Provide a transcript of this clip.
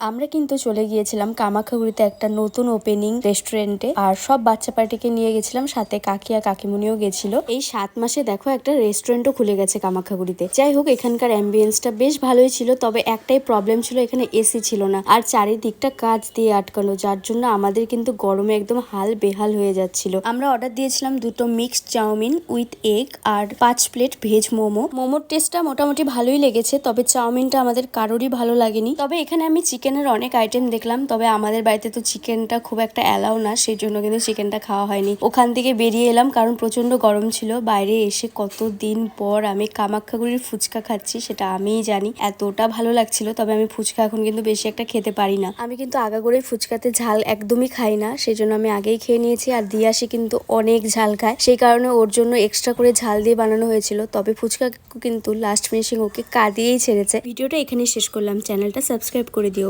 আমরা কিন্তু চলে গিয়েছিলাম কামাখাগুড়িতে একটা নতুন ওপেনিং রেস্টুরেন্টে আর সব বাচ্চা পার্টিকে নিয়ে গেছিলাম, সাথে কাকিয়া কাকিমুনিও গেছিল। এই সাত মাসে দেখো একটা রেস্টুরেন্টও খুলে গেছে কামাখাগুড়িতে যাই হোক, এখানকার অ্যাম্বিয়েন্সটা বেশ ভালোই ছিল, তবে একটাই প্রবলেম ছিল, এখানে এসি ছিল না। আর চারিদিকটা কাজ দিয়ে আটকানো, যার জন্য আমাদের কিন্তু গরমে একদম হাল বেহাল হয়ে যাচ্ছিল। আমরা অর্ডার দিয়েছিলাম দুটো মিক্সড চাউমিন উইথ এগ আর পাঁচ প্লেট ভেজ মোমো। মোমোর টেস্টটা মোটামুটি ভালোই লেগেছে, তবে চাউমিনটা আমাদের কারোরই ভালো লাগেনি। তবে এখানে আমি চিকেনের অনেক আইটেম দেখলাম, তবে আমাদের বাড়িতে তো চিকেনটা খুব একটা অ্যালাউ না সেই জন্য কিন্তু চিকেনটা খাওয়া হয়নি। ওখান থেকে বেরিয়ে এলাম, কারণ প্রচণ্ড গরম ছিল। বাইরে এসে কত দিন পর আমি কামাখ্যাগুড়ির ফুচকা খাচ্ছি সেটা আমিই জানি। এতটা ভালো লাগছিল, তবে আমি ফুচকা এখন কিন্তু বেশি একটা খেতে পারি না। আমি কিন্তু আগাগোড়াই ফুচকাতে ঝাল একদমই খাই না সেই জন্য আমি আগেই খেয়ে নিয়েছি, আর দিয়াসি কিন্তু অনেক ঝাল খায়। সেই কারণে ওর জন্য এক্সট্রা করে ঝাল দিয়ে বানানো হয়েছিল, তবে ফুচকা কিন্তু লাস্ট ফিনিশিং ওকে কাঁদিয়েই ছেড়েছে। ভিডিওটা এখানেই শেষ করলাম, চ্যানেলটা সাবস্ক্রাইব করে দিও।